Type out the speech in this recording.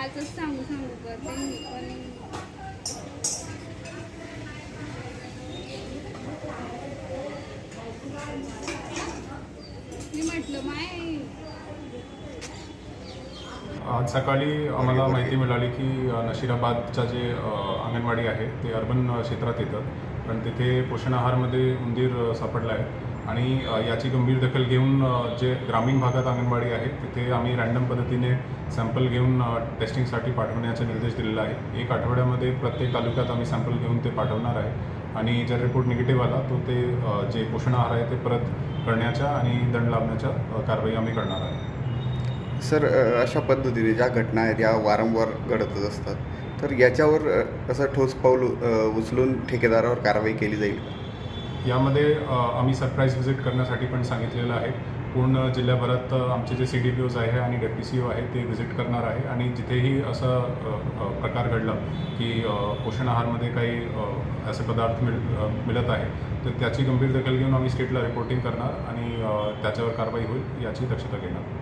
कालच सांगू सांगू करते मी पण मी. म्हटलं माय. आज सकाळी आम्हाला माहिती मिळाली की नशिराबादचा नशिराबादच्या जे अंगणवाडी आहे ते अर्बन क्षेत्रात येतं पण तिथे पोषण आहारमध्ये उंदीर सापडला आहे. आणि याची गंभीर दखल घेऊन जे ग्रामीण भागात अंगणवाडी आहे तिथे आम्ही रँडम पद्धतीने सॅम्पल घेऊन टेस्टिंगसाठी पाठवण्याचे निर्देश दिलेला आहे एक आठवड्यामध्ये प्रत्येक तालुक्यात आम्ही सॅम्पल घेऊन ते पाठवणार आहे. आणि जर रिपोर्ट निगेटिव्ह आला तो ते जे पोषण आहार आहे ते परत करण्याच्या आणि दंड लावण्याच्या कारवाई आम्ही करणार आहे. सर अशा पद्धतीने ज्या घटना आहेत या वारंवार घडतच असतात तर याच्यावर असं ठोस पाऊल उचलून ठेकेदारावर कारवाई केली जाईल का? यामध्ये आम्ही सरप्राईज व्हिजिट करण्यासाठी पण सांगितलेलं आहे. पूर्ण जिल्ह्याभरात आमचे जे सी डी पी ओज आहे आणि डेप्टी सी ओ आहे ते व्हिजिट करणार आहे. आणि जिथेही असं प्रकार घडला की पोषण आहारमध्ये काही असे पदार्थ मिळ मिळत आहे तर त्याची गंभीर दखल घेऊन आम्ही स्टेटला रिपोर्टिंग करणार आणि त्याच्यावर कारवाई होईल याची दक्षता घेणार.